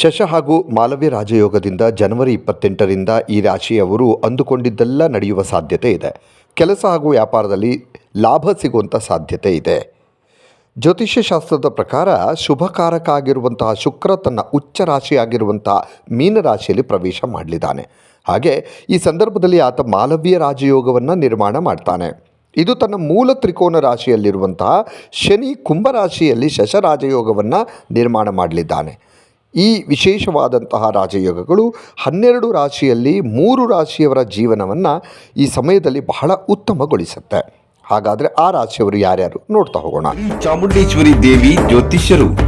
ಶಶ ಹಾಗೂ ಮಾಲವ್ಯ ರಾಜಯೋಗದಿಂದ ಜನವರಿ ಇಪ್ಪತ್ತೆಂಟರಿಂದ ಈ ರಾಶಿಯವರು ಅಂದುಕೊಂಡಿದ್ದೆಲ್ಲ ನಡೆಯುವ ಸಾಧ್ಯತೆ ಇದೆ. ಕೆಲಸ ಹಾಗೂ ವ್ಯಾಪಾರದಲ್ಲಿ ಲಾಭ ಸಿಗುವಂಥ ಸಾಧ್ಯತೆ ಇದೆ. ಜ್ಯೋತಿಷ್ಯ ಶಾಸ್ತ್ರದ ಪ್ರಕಾರ ಶುಭಕಾರಕ ಆಗಿರುವಂತಹ ಶುಕ್ರ ತನ್ನ ಉಚ್ಚ ರಾಶಿಯಾಗಿರುವಂತಹ ಮೀನರಾಶಿಯಲ್ಲಿ ಪ್ರವೇಶ ಮಾಡಲಿದ್ದಾನೆ. ಹಾಗೆ ಈ ಸಂದರ್ಭದಲ್ಲಿ ಆತ ಮಾಲವ್ಯ ರಾಜಯೋಗವನ್ನು ನಿರ್ಮಾಣ ಮಾಡ್ತಾನೆ. ಇದು ತನ್ನ ಮೂಲ ತ್ರಿಕೋನ ರಾಶಿಯಲ್ಲಿರುವಂತಹ ಶನಿ ಕುಂಭರಾಶಿಯಲ್ಲಿ ಶಶರಾಜಯೋಗವನ್ನು ನಿರ್ಮಾಣ ಮಾಡಲಿದ್ದಾನೆ. ಈ ವಿಶೇಷವಾದಂತಹ ರಾಜಯೋಗಗಳು ಹನ್ನೆರಡು ರಾಶಿಯಲ್ಲಿ ಮೂರು ರಾಶಿಯವರ ಜೀವನವನ್ನು ಈ ಸಮಯದಲ್ಲಿ ಬಹಳ ಉತ್ತಮಗೊಳಿಸುತ್ತೆ. ಹಾಗಾದರೆ ಆ ರಾಶಿಯವರು ಯಾರ್ಯಾರು ನೋಡ್ತಾ ಹೋಗೋಣ. ಚಾಮುಂಡೇಶ್ವರಿ ದೇವಿ ಜ್ಯೋತಿಷ್ಯರು.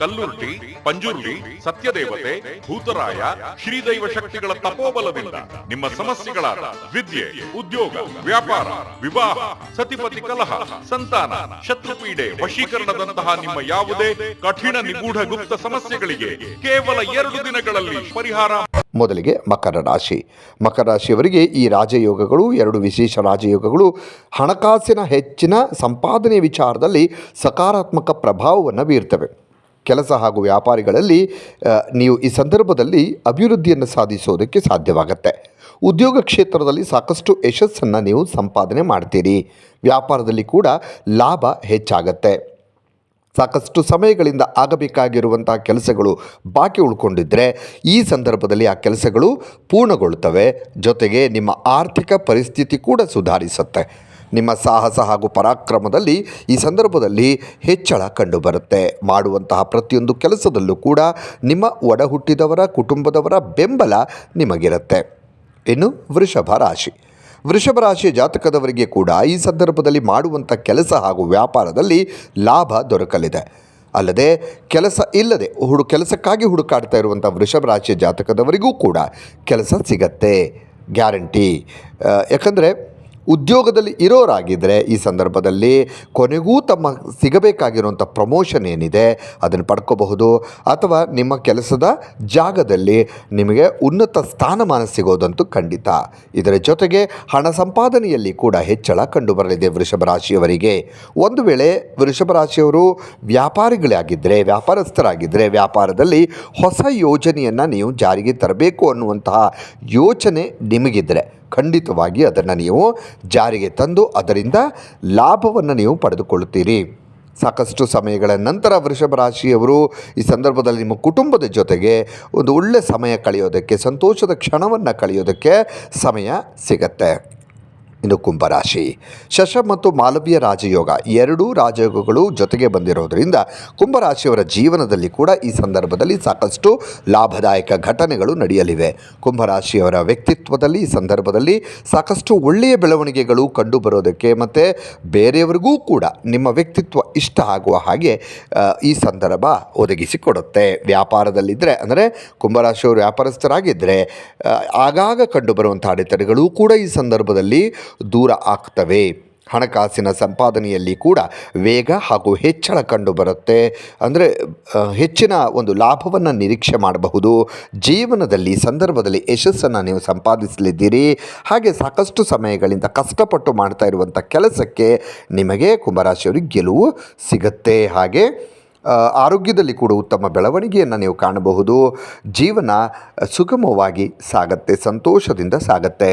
ಕಲ್ಲುರ್ಟಿ ಪಂಜುರ್ಲಿ, ಸತ್ಯದೇವತೆ, ಭೂತರಾಯ, ಶ್ರೀದೈವ ಶಕ್ತಿಗಳ ತಪೋಬಲದಿಂದ ನಿಮ್ಮ ಸಮಸ್ಯೆಗಳಾದ ವಿದ್ಯೆ, ಉದ್ಯೋಗ, ವ್ಯಾಪಾರ, ವಿವಾಹ, ಸತಿಪತಿ ಕಲಹ, ಸಂತಾನ, ಶತ್ರುಪೀಡೆ ವಶೀಕರಣದಂತಹ ನಿಮ್ಮ ಯಾವುದೇ ಕಠಿಣ ನಿಗೂಢ ಗುಪ್ತ ಸಮಸ್ಯೆಗಳಿಗೆ ಕೇವಲ ಎರಡು ದಿನಗಳಲ್ಲಿ ಪರಿಹಾರ ಮೊದಲಿಗೆ ಮಕರ ರಾಶಿ. ಮಕರ ರಾಶಿಯವರಿಗೆ ಈ ರಾಜಯೋಗಗಳು, ಎರಡು ವಿಶೇಷ ರಾಜಯೋಗಗಳು ಹಣಕಾಸಿನ ಹೆಚ್ಚಿನ ಸಂಪಾದನೆ ವಿಚಾರದಲ್ಲಿ ಸಕಾರಾತ್ಮಕ ಪ್ರಭಾವವನ್ನು ಬೀರ್ತವೆ. ಕೆಲಸ ಹಾಗೂ ವ್ಯಾಪಾರಿಗಳಲ್ಲಿ ನೀವು ಈ ಸಂದರ್ಭದಲ್ಲಿ ಅಭಿವೃದ್ಧಿಯನ್ನು ಸಾಧಿಸೋದಕ್ಕೆ ಸಾಧ್ಯವಾಗುತ್ತೆ. ಉದ್ಯೋಗ ಕ್ಷೇತ್ರದಲ್ಲಿ ಸಾಕಷ್ಟು ಯಶಸ್ಸನ್ನು ನೀವು ಸಂಪಾದನೆ ಮಾಡ್ತೀರಿ. ವ್ಯಾಪಾರದಲ್ಲಿ ಕೂಡ ಲಾಭ ಹೆಚ್ಚಾಗತ್ತೆ. ಸಾಕಷ್ಟು ಸಮಯಗಳಿಂದ ಆಗಬೇಕಾಗಿರುವಂಥ ಕೆಲಸಗಳು ಬಾಕಿ ಉಳ್ಕೊಂಡಿದ್ದರೆ ಈ ಸಂದರ್ಭದಲ್ಲಿ ಆ ಕೆಲಸಗಳು ಪೂರ್ಣಗೊಳ್ಳುತ್ತವೆ ಜೊತೆಗೆ ನಿಮ್ಮ ಆರ್ಥಿಕ ಪರಿಸ್ಥಿತಿ ಕೂಡ ಸುಧಾರಿಸುತ್ತೆ. ನಿಮ್ಮ ಸಾಹಸ ಹಾಗೂ ಪರಾಕ್ರಮದಲ್ಲಿ ಈ ಸಂದರ್ಭದಲ್ಲಿ ಹೆಚ್ಚಳ ಕಂಡುಬರುತ್ತೆ. ಮಾಡುವಂತಹ ಪ್ರತಿಯೊಂದು ಕೆಲಸದಲ್ಲೂ ಕೂಡ ನಿಮ್ಮ ಒಡಹುಟ್ಟಿದವರ, ಕುಟುಂಬದವರ ಬೆಂಬಲ ನಿಮಗಿರುತ್ತೆ. ಇನ್ನು ವೃಷಭ ರಾಶಿ. ವೃಷಭ ರಾಶಿಯ ಜಾತಕದವರಿಗೆ ಕೂಡ ಈ ಸಂದರ್ಭದಲ್ಲಿ ಮಾಡುವಂಥ ಕೆಲಸ ಹಾಗೂ ವ್ಯಾಪಾರದಲ್ಲಿ ಲಾಭ ದೊರಕಲಿದೆ. ಅಲ್ಲದೆ ಕೆಲಸ ಇಲ್ಲದೆ ಹುಡು, ಕೆಲಸಕ್ಕಾಗಿ ಹುಡುಕಾಡ್ತಾ ಇರುವಂಥ ವೃಷಭ ರಾಶಿಯ ಜಾತಕದವರಿಗೂ ಕೂಡ ಕೆಲಸ ಸಿಗತ್ತೆ. ಗ್ಯಾರಂಟಿ. ಯಾಕಂದರೆ ಉದ್ಯೋಗದಲ್ಲಿ ಇರೋರಾಗಿದ್ದರೆ ಈ ಸಂದರ್ಭದಲ್ಲಿ ಕೊನೆಗೂ ತಮ್ಮ ಸಿಗಬೇಕಾಗಿರುವಂಥ ಪ್ರಮೋಷನ್ ಏನಿದೆ ಅದನ್ನು ಪಡ್ಕೋಬಹುದು ಅಥವಾ ನಿಮ್ಮ ಕೆಲಸದ ಜಾಗದಲ್ಲಿ ನಿಮಗೆ ಉನ್ನತ ಸ್ಥಾನಮಾನ ಸಿಗೋದಂತೂ ಖಂಡಿತ. ಇದರ ಜೊತೆಗೆ ಹಣ ಸಂಪಾದನೆಯಲ್ಲಿ ಕೂಡ ಹೆಚ್ಚಳ ಕಂಡುಬರಲಿದೆ ವೃಷಭ ರಾಶಿಯವರಿಗೆ. ಒಂದು ವೇಳೆ ವೃಷಭ ರಾಶಿಯವರು ವ್ಯಾಪಾರಿಗಳಾಗಿದ್ದರೆ ವ್ಯಾಪಾರಸ್ಥರಾಗಿದ್ದರೆ ವ್ಯಾಪಾರದಲ್ಲಿ ಹೊಸ ಯೋಜನೆಯನ್ನು ನೀವು ಜಾರಿಗೆ ತರಬೇಕು ಅನ್ನುವಂತಹ ಯೋಚನೆ ನಿಮಗಿದ್ದರೆ ಖಂಡಿತವಾಗಿ ಅದನ್ನು ನೀವು ಜಾರಿಗೆ ತಂದು ಅದರಿಂದ ಲಾಭವನ್ನು ನೀವು ಪಡೆದುಕೊಳ್ಳುತ್ತೀರಿ. ಸಾಕಷ್ಟು ಸಮಯಗಳ ನಂತರ ವೃಷಭ ರಾಶಿಯವರು ಈ ಸಂದರ್ಭದಲ್ಲಿ ನಿಮ್ಮ ಕುಟುಂಬದ ಜೊತೆಗೆ ಒಂದು ಒಳ್ಳೆಯ ಸಮಯ ಕಳೆಯೋದಕ್ಕೆ, ಸಂತೋಷದ ಕ್ಷಣವನ್ನು ಕಳೆಯೋದಕ್ಕೆ ಸಮಯ ಸಿಗತ್ತೆ. ಇನ್ನು ಕುಂಭರಾಶಿ. ಶಶ ಮತ್ತು ಮಾಲವ್ಯ ರಾಜಯೋಗ, ಎರಡೂ ರಾಜಯೋಗಗಳು ಜೊತೆಗೆ ಬಂದಿರೋದರಿಂದ ಕುಂಭರಾಶಿಯವರ ಜೀವನದಲ್ಲಿ ಕೂಡ ಈ ಸಂದರ್ಭದಲ್ಲಿ ಸಾಕಷ್ಟು ಲಾಭದಾಯಕ ಘಟನೆಗಳು ನಡೆಯಲಿವೆ. ಕುಂಭರಾಶಿಯವರ ವ್ಯಕ್ತಿತ್ವದಲ್ಲಿ ಈ ಸಂದರ್ಭದಲ್ಲಿ ಸಾಕಷ್ಟು ಒಳ್ಳೆಯ ಬೆಳವಣಿಗೆಗಳು ಕಂಡುಬರೋದಕ್ಕೆ ಮತ್ತು ಬೇರೆಯವರಿಗೂ ಕೂಡ ನಿಮ್ಮ ವ್ಯಕ್ತಿತ್ವ ಇಷ್ಟ ಆಗುವ ಹಾಗೆ ಈ ಸಂದರ್ಭ ಒದಗಿಸಿಕೊಡುತ್ತೆ. ವ್ಯಾಪಾರದಲ್ಲಿದ್ದರೆ ಅಂದರೆ ಕುಂಭರಾಶಿಯವರು ವ್ಯಾಪಾರಸ್ಥರಾಗಿದ್ದರೆ ಆಗಾಗ ಕಂಡುಬರುವಂಥ ಅಡೆತಡೆಗಳು ಕೂಡ ಈ ಸಂದರ್ಭದಲ್ಲಿ ದೂರ ಆಗ್ತವೆ. ಹಣಕಾಸಿನ ಸಂಪಾದನೆಯಲ್ಲಿ ಕೂಡ ವೇಗ ಹಾಗೂ ಹೆಚ್ಚಳ ಕಂಡುಬರುತ್ತೆ ಅಂದರೆ ಹೆಚ್ಚಿನ ಒಂದು ಲಾಭವನ್ನು ನಿರೀಕ್ಷೆ ಮಾಡಬಹುದು. ಜೀವನದಲ್ಲಿ ಸಂದರ್ಭದಲ್ಲಿ ಯಶಸ್ಸನ್ನು ನೀವು ಸಂಪಾದಿಸಲಿದ್ದೀರಿ. ಹಾಗೆ ಸಾಕಷ್ಟು ಸಮಯಗಳಿಂದ ಕಷ್ಟಪಟ್ಟು ಮಾಡ್ತಾ ಇರುವಂಥ ಕೆಲಸಕ್ಕೆ ನಿಮಗೆ ಕುಂಭರಾಶಿಯವರಿಗೆ ಗೆಲುವು ಸಿಗುತ್ತೆ. ಹಾಗೆ ಆರೋಗ್ಯದಲ್ಲಿ ಕೂಡ ಉತ್ತಮ ಬೆಳವಣಿಗೆಯನ್ನು ನೀವು ಕಾಣಬಹುದು. ಜೀವನ ಸುಗಮವಾಗಿ ಸಾಗತ್ತೆ, ಸಂತೋಷದಿಂದ ಸಾಗತ್ತೆ.